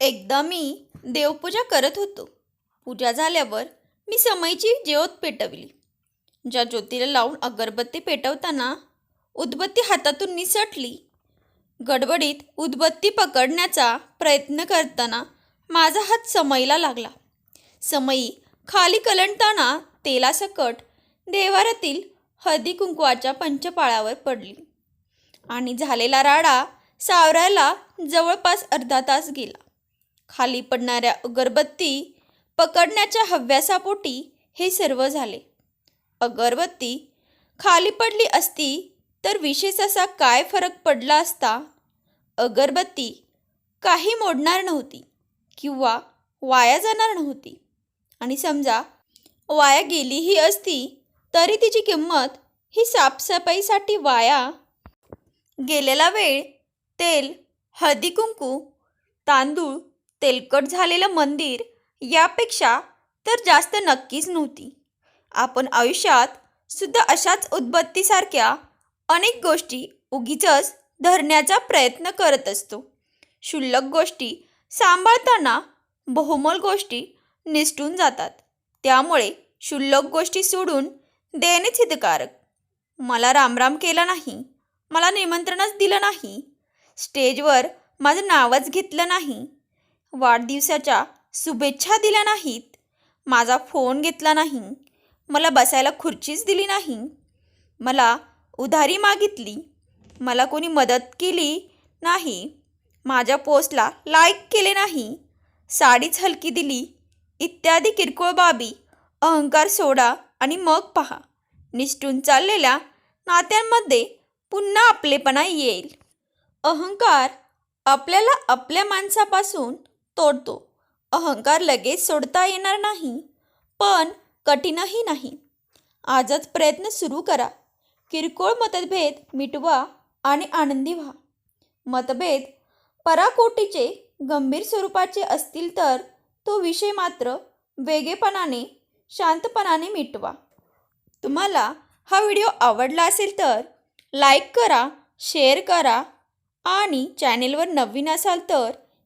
एकदा मी देवपूजा करत होतो. पूजा झाल्यावर मी समईची ज्योत पेटवली. ज्या ज्योतीला लावून अगरबत्ती पेटवताना उदबत्ती हातातून निसटली. गडबडीत उदबत्ती पकडण्याचा प्रयत्न करताना माझा हात समईला लागला. समई खाली कलंडताना तेलासकट देवारातील हळदी कुंकवाच्या पंचपाळावर पडली आणि झालेला राडा सावरायला जवळपास अर्धा तास गेला. खाली पडणाऱ्या अगरबत्ती पकडण्याच्या हव्यासापोटी हे सर्व झाले. अगरबत्ती खाली पडली असती तर विशेष असा काय फरक पडला असता? अगरबत्ती काही मोडणार नव्हती किंवा वाया जाणार नव्हती. आणि समजा वाया गेलीही असती तरी तिची किंमत ही साफसफाईसाठी वाया गेलेला वेळ तेल हळदी कुंकू तांदूळ तेलकट झालेलं मंदिर यापेक्षा तर जास्त नक्कीच नव्हती. आपण आयुष्यात सुद्धा अशाच उदबत्तीसारख्या अनेक गोष्टी उगीचच धरण्याचा प्रयत्न करत असतो. क्षुल्लक गोष्टी सांभाळताना बहुमोल गोष्टी निसटून जातात. त्यामुळे क्षुल्लक गोष्टी सोडून देणेच हितकारक. मला रामराम केला नाही मला निमंत्रणच दिलं नाही. स्टेजवर माझं नावच घेतलं नाही. वाढदिवसाच्या शुभेच्छा दिल्या नाहीत. माझा फोन घेतला नाही. मला बसायला खुर्चीच दिली नाही. मला उधारी मागितली. मला कोणी मदत केली नाही. माझ्या पोस्टला लाईक केले नाही. साडीच हलकी दिली. इत्यादी किरकोळ बाबी. अहंकार सोडा आणि मग पहा. निष्ठून चाललेल्या नात्यांमध्ये पुन्हा आपलेपणा येईल. अहंकार आपल्याला आपल्या माणसापासून तोडतो. अहंकार लगेच सोडता येणार नाही पण कठीणही नाही. आजच प्रयत्न सुरू करा. किरकोळ मतभेद मिटवा आणि आनंदी व्हा. मतभेद पराकोटीचे गंभीर स्वरूपाचे असतील तर तो विषय मात्र वेगेपणाने शांतपणाने मिटवा. तुम्हाला हा व्हिडिओ आवडला असेल तर लाईक करा शेअर करा आणि चॅनेलवर नवीन असाल तर